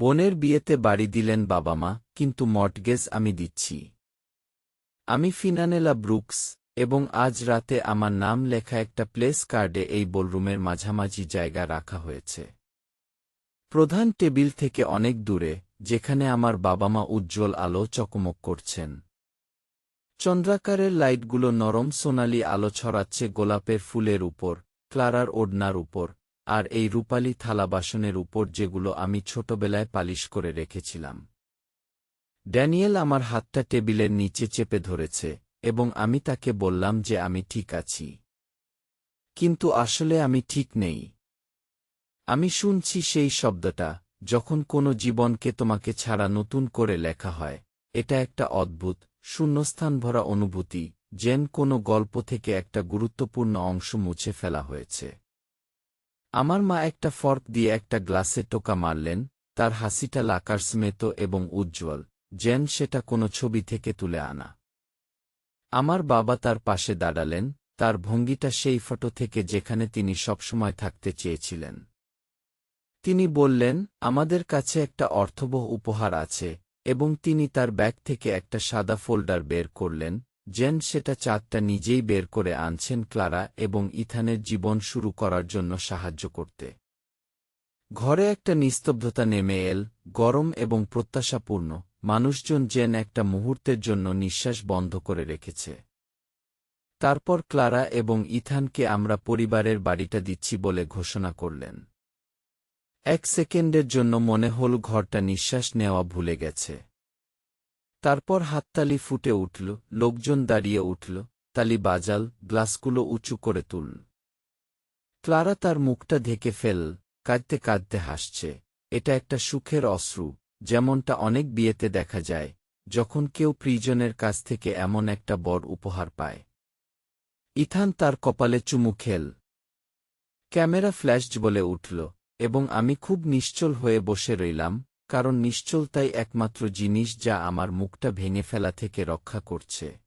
বোনের বিয়েতে বাড়ি দিলেন বাবা মা, কিন্তু মর্টগেজ আমি দিচ্ছি। আমি ফিনানেলা ব্রুকস, এবং আজ রাতে আমার নাম লেখা একটা প্লেস কার্ডে এই বলরুমের মাঝামাঝি জায়গা রাখা হয়েছে। প্রধান টেবিল থেকে অনেক দূরে, যেখানে আমার বাবা মা উজ্জ্বল আলো চকমক করছেন। চন্দ্রাকারের লাইটগুলো নরম সোনালি আলো ছড়াচ্ছে গোলাপের ফুলের উপর, ক্লারার ওড়নার উপর আর এই রূপালি থালা বাসনের উপর যেগুলো আমি ছোটবেলায় পালিশ করে রেখেছিলাম। ড্যানিয়েল আমার হাতটা টেবিলের নিচে চেপে ধরেছে, এবং আমি তাকে বললাম যে আমি ঠিক আছি। কিন্তু আসলে আমি ঠিক নেই। আমি শুনছি সেই শব্দটা, যখন কোনো জীবনকে তোমাকে ছাড়া নতুন করে লেখা হয়, এটা একটা অদ্ভুত, শূন্যস্থান ভরা অনুভূতি, যেন কোনো গল্প থেকে একটা গুরুত্বপূর্ণ অংশ মুছে ফেলা হয়েছে। আমার মা একটা ফর্ক দিয়ে একটা গ্লাসে টোকা মারলেন, তার হাসিটা লাকার স্মেত এবং উজ্জ্বল, যেন সেটা কোনো ছবি থেকে তুলে আনা। আমার বাবা তার পাশে দাঁড়ালেন, তার ভঙ্গিটা সেই ফটো থেকে যেখানে তিনি সবসময় থাকতে চেয়েছিলেন। তিনি বললেন, আমাদের কাছে একটা অর্থবহ উপহার আছে, এবং তিনি তার ব্যাগ থেকে একটা সাদা ফোল্ডার বের করলেন জেন সেটা চাঁদটা নিজেই বের করে আনছেন ক্লারা এবং ইথানের জীবন শুরু করার জন্য সাহায্য করতে। ঘরে একটা নিস্তব্ধতা নেমে এল, গরম এবং প্রত্যাশাপূর্ণ। মানুষজন জেন একটা মুহূর্তের জন্য নিঃশ্বাস বন্ধ করে রেখেছে। তারপর ক্লারা এবং ইথানকে আমরা পরিবারের বাড়িটা দিচ্ছি বলে ঘোষণা করলেন। এক সেকেন্ডের জন্য মনে হল ঘরটা নিঃশ্বাস নেওয়া ভুলে গেছে। তারপর হাততালি ফুটে উঠল, লোকজন দাঁড়িয়ে উঠল, তালি বাজাল, গ্লাসগুলো উঁচু করে তুল ক্লারা তার মুখটা ঢেকে ফেল, কাঁদতে কাঁদতে হাসছে। এটা একটা সুখের অশ্রু, যেমনটা অনেক বিয়েতে দেখা যায়, যখন কেউ প্রিজনের কাছ থেকে এমন একটা বড় উপহার পায়। ইথান তার কপালে চুমু খেল। ক্যামেরা ফ্ল্যাশড বলে উঠল, এবং আমি খুব নিশ্চল হয়ে বসে রইলাম কারণ নিশ্চলতাই একমাত্র জিনিস যা আমার মুখটা ভেঙে ফেলা থেকে রক্ষা করছে।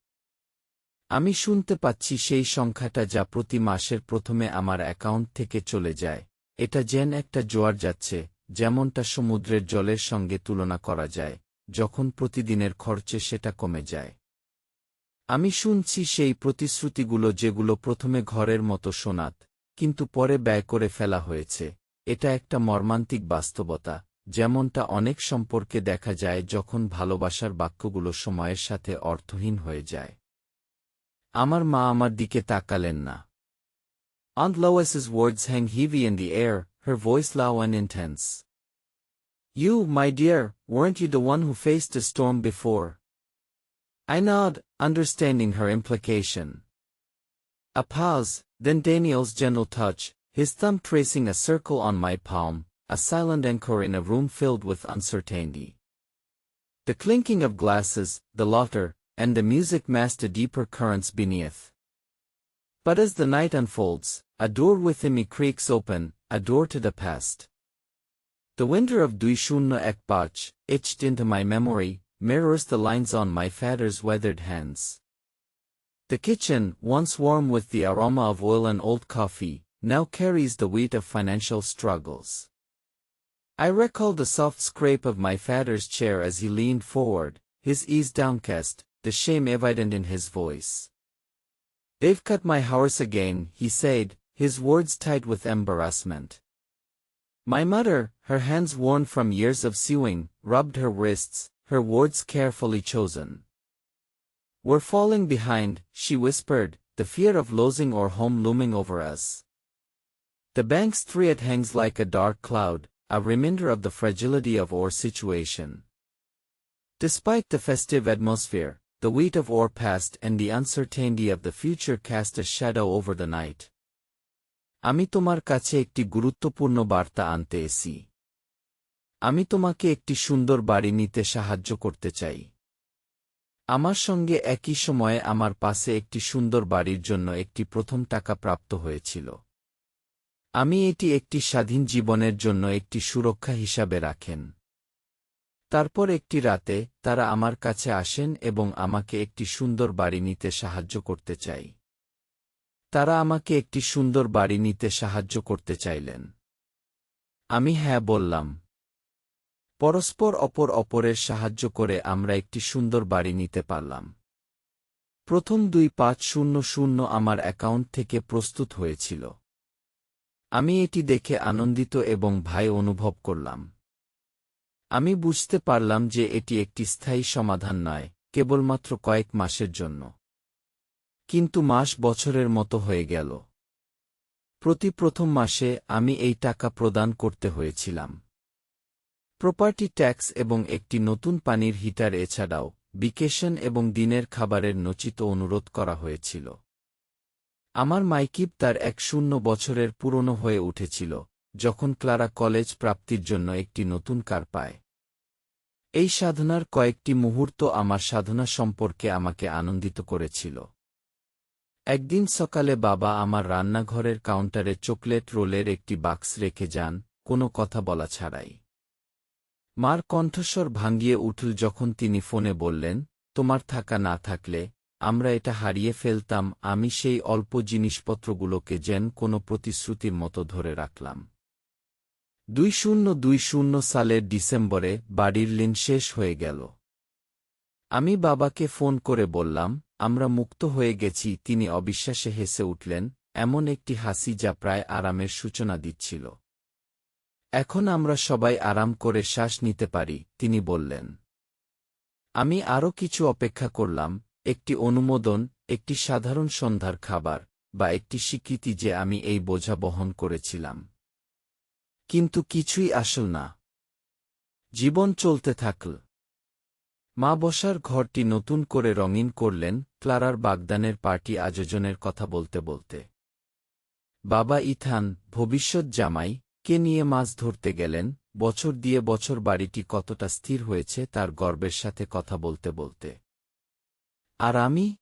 আমি শুনতে পাচ্ছি সেই সংখ্যাটা যা প্রতি মাসের প্রথমে আমার অ্যাকাউন্ট থেকে চলে যায়। এটা যেন একটা জোয়ার যাচ্ছে, যেমনটা সমুদ্রের জলের সঙ্গে তুলনা করা যায়, যখন প্রতিদিনের খরচে সেটা কমে যায়। আমি শুনছি সেই প্রতিশ্রুতিগুলো যেগুলো প্রথমে ঘরের মতো শোনাত কিন্তু পরে ব্যয় করে ফেলা হয়েছে। এটা একটা মর্মান্তিক বাস্তবতা। যেমনটা অনেক সম্পর্কে দেখা যায় যখন ভালোবাসার বাক্যগুলো সময়ের সাথে অর্থহীন হয়ে যায় আমার মা আমার দিকে তাকালেন না Aunt Lois's words hang heavy in the air, her voice low and intense. You, my dear, weren't you the one who faced the storm before? I nod, understanding her implication. A pause, then Daniel's gentle touch, his thumb tracing a circle on my palm, a silent anchor in a room filled with uncertainty. The clinking of glasses, the laughter, and the music masked the deeper currents beneath. But as the night unfolds, a door within me creaks open, a door to the past. The winter of Duishunno Ekbach, etched into my memory, mirrors the lines on my father's weathered hands. The kitchen, once warm with the aroma of oil and old coffee, now carries the weight of financial struggles. I recall the soft scrape of my father's chair as he leaned forward, his ease downcast, the shame evident in his voice. They've cut my horse again, he said, his words tight with embarrassment. My mother, her hands worn from years of sewing, rubbed her wrists, her words carefully chosen. We're falling behind, she whispered, the fear of losing our home looming over us. The bank's threat hangs like a dark cloud, a reminder of the fragility of our situation. Despite the festive atmosphere, the weight of our past and the uncertainty of the future cast a shadow over the night. আমি তোমার কাছে একটি গুরুত্বপূর্ণ বার্তা আনতে AC আমি তোমাকে একটি সুন্দর বাড়ি নিতে সাহায্য করতে চাই আমার সঙ্গে একই সময়ে আমার পাশে একটি সুন্দর বাড়ির জন্য একটি প্রথম টাকা প্রাপ্ত হয়েছিল আমি এটি একটি স্বাধীন জীবনের জন্য একটি সুরক্ষা হিসাবে রাখেন। তারপর একটি রাতে, তারা আমার কাছে আসেন এবং আমাকে একটি সুন্দর বাড়ি নিতে সাহায্য করতে চাই। তারা আমাকে একটি সুন্দর বাড়ি নিতে সাহায্য করতে চাইলেন। আমি হ্যাঁ বললাম। পরস্পর অপর অপরের সাহায্য করে আমরা একটি সুন্দর বাড়ি নিতে পারলাম। প্রথম দুই পাঁচ শূন্য শূন্য আমার অ্যাকাউন্ট থেকে প্রস্তুত হয়েছিল। আমি এটি দেখে আনন্দিত এবং ভাই অনুভব করলাম। আমি বুঝতে পারলাম যে এটি একটি স্থায়ী সমাধান নয়, কেবলমাত্র কয়েক মাসের জন্য। কিন্তু মাস বছরের মতো হয়ে গেল। প্রতি প্রথম মাসে আমি এই টাকা প্রদান করতে হয়েছিলাম। প্রপার্টি ট্যাক্স এবং একটি নতুন পানির হিটার এছাড়াও বিকেশন এবং দিনের খাবারের নচিত অনুরোধ করা হয়েছিল। আমার মাইকিপ তার এক শূন্য বছরের পুরনো হয়ে উঠেছিল, যখন ক্লারা কলেজ প্রাপ্তির জন্য একটি নতুন কার পায়। এই সাধনার কয়েকটি মুহূর্ত আমার সাধনা সম্পর্কে আমাকে আনন্দিত করেছিল। একদিন সকালে বাবা আমার রান্নাঘরের কাউন্টারে চকলেট রোলের একটি বাক্স রেখে যান, কোনো কথা বলা ছাড়াই। মার কণ্ঠস্বর ভাঙ্গিয়ে উঠল যখন তিনি ফোনে বললেন, তোমার থাকা না থাকলে আমরা এটা হারিয়ে ফেলতাম, আমি সেই অল্প জিনিসপত্রগুলোকে যেন কোনো প্রতিশ্রুতির মতো ধরে রাখলাম। দুই শূন্য দুই শূন্য সালের ডিসেম্বরে বাড়ির লিন শেষ হয়ে গেল। আমি বাবাকে ফোন করে বললাম, আমরা মুক্ত হয়ে গেছি। তিনি অবিশ্বাসে হেসে উঠলেন, এমন একটি হাসি যা প্রায় আরামের সূচনা দিচ্ছিল। এখন আমরা সবাই আরাম করে শ্বাস নিতে পারি। তিনি বললেন। আমি আরও কিছু অপেক্ষা করলাম একটি অনুমোদন, একটি সাধারণ সন্ধ্যার খাবার, বা একটি স্বীকৃতি যে আমি এই বোঝা বহন করেছিলাম। কিন্তু কিছুই আসল না। জীবন চলতে থাকল। মা বসার ঘরটি নতুন করে রঙিন করলেন, ক্লারার বাগদানের পার্টি আয়োজনের কথা বলতে বলতে। বাবা ইথান, ভবিষ্যৎ জামাই, কে নিয়ে মাছ ধরতে গেলেন, বছর দিয়ে বছর বাড়িটি কতটা স্থির হয়েছে তার গর্বের সাথে কথা বলতে বলতে। আর আমি?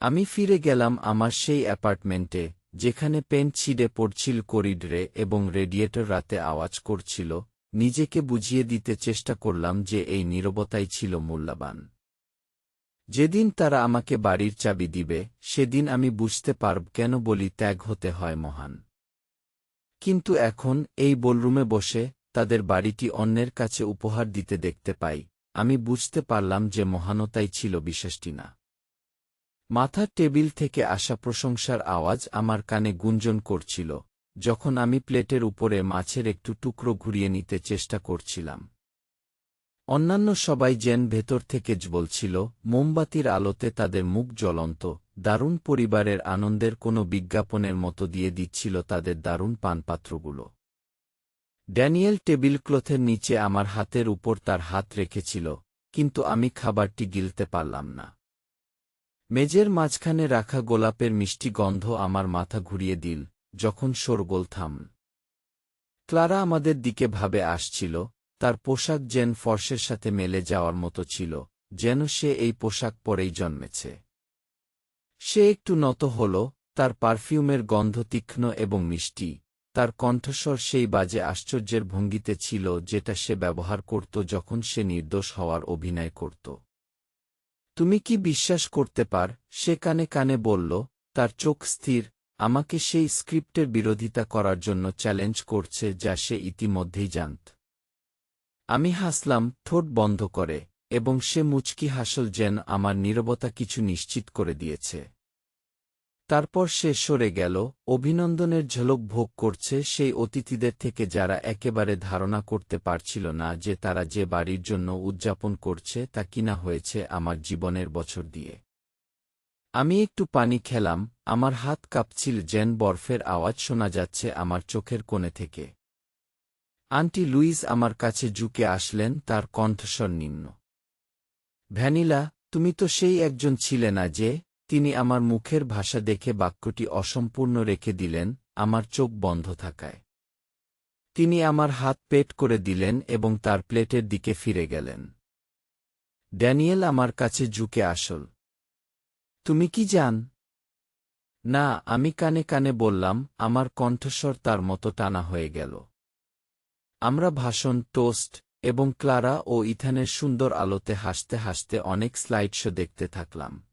আমি ফিরে গেলাম আমার সেই অ্যাপার্টমেন্টে, যেখানে পেন ছিঁড়ে পড়ছিল করিডরে এবং রেডিয়েটর রাতে আওয়াজ করছিল, নিজেকে বুঝিয়ে দিতে চেষ্টা করলাম যে এই নীরবতাই ছিল মূল্যবান। যেদিন তারা আমাকে বাড়ির চাবি দিবে, সেদিন আমি বুঝতে পারব কেন বলি ত্যাগ হতে হয় মহান। কিন্তু এখন এই বলরুমে বসে তাদের বাড়িটি অন্যের কাছে উপহার দিতে দেখতে পাই আমি বুঝতে পারলাম যে মহানতাই ছিল বিশ্বাসটি না। মাথার টেবিল থেকে আসা প্রশংসার আওয়াজ আমার কানে গুঞ্জন করছিল, যখন আমি প্লেটের উপরে মাছের একটু টুকরো ঘুরিয়ে নিতে চেষ্টা করছিলাম। অন্যান্য সবাই যেন ভেতর থেকে বলছিল মোমবাতির আলোতে তাদের মুখ জ্বলন্ত, দারুণ পরিবারের আনন্দের কোনো বিজ্ঞাপনের মতো দিয়ে দিচ্ছিল তাদের দারুণ পানপাত্রগুলো। ড্যানিয়েল টেবিল ক্লথের নিচে আমার হাতের উপর তার হাত রেখেছিল, কিন্তু আমি খাবারটি গিলতে পারলাম না। মেজের মাঝখানে রাখা গোলাপের মিষ্টি গন্ধ আমার মাথা ঘুরিয়ে দিল, যখন শোরগোল থাম। ক্লারা আমাদের দিকে ভাবে আসছিল, তার পোশাক যেন ফর্সের সাথে মেলে যাওয়ার মতো ছিল, যেন সে এই পোশাক পরেই জন্মেছে। সে একটু নত হল, তার পারফিউমের গন্ধ তীক্ষ্ণ এবং মিষ্টি। তার কণ্ঠস্বর সেই বাজে আশ্চর্যের ভঙ্গিতে ছিল যেটা সে ব্যবহার করত যখন সে নির্দোষ হওয়ার অভিনয় করত। তুমি কি বিশ্বাস করতে পার? সে কানে কানে বলল, তার চোখ স্থির, আমাকে সেই স্ক্রিপ্টের বিরোধিতা করার জন্য চ্যালেঞ্জ করছে যা সে ইতিমধ্যেই জানত। আমি হাসলাম, ঠোঁট বন্ধ করে, এবং সে মুচকি হাসল যেন আমার নীরবতা কিছু নিশ্চিত করে দিয়েছে। তারপর সে সরে গেল, অভিনন্দনের ঝলক ভোগ করছে সেই অতিথিদের থেকে যারা একেবারে ধারণা করতে পারছিল না যে তারা যে বাড়ির জন্য উদযাপন করছে তা কিনা হয়েছে আমার জীবনের বছর দিয়ে। আমি একটু পানি খেলাম, আমার হাত কাঁপছিল যেন বরফের আওয়াজ শোনা যাচ্ছে আমার চোখের কোণে থেকে। আন্টি লুইস আমার কাছে ঝুঁকে আসলেন, তার কণ্ঠস্বর নিম্ন। ভ্যানিলা, তুমি তো সেই একজন ছিলে না যে তিনি আমার মুখের ভাষা দেখে বাক্যটি অসম্পূর্ণ রেখে দিলেন, আমার চোখ বন্ধ থাকায়। তিনি আমার হাত পেট করে দিলেন এবং তার প্লেটের দিকে ফিরে গেলেন। ড্যানিয়েল আমার কাছে ঝুঁকে আসল। তুমি কি জান? না, আমি কানে কানে বললাম, আমার কণ্ঠস্বর তার মতো টানা হয়ে গেল। আমরা ভাষণ, টোস্ট এবং ক্লারা ও ইথানের সুন্দর আলোতে হাসতে হাসতে অনেক স্লাইড শো দেখতে থাকলাম।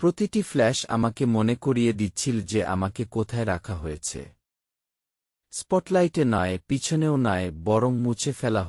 প্রতিটি ফ্ল্যাশ আমাকে মনে করিয়ে দিচ্ছিল যে আমাকে কোথায় রাখা হয়েছে। স্পটলাইটে নয়, পিছনেও নয়, বরং মুছে ফেলা হয়েছে।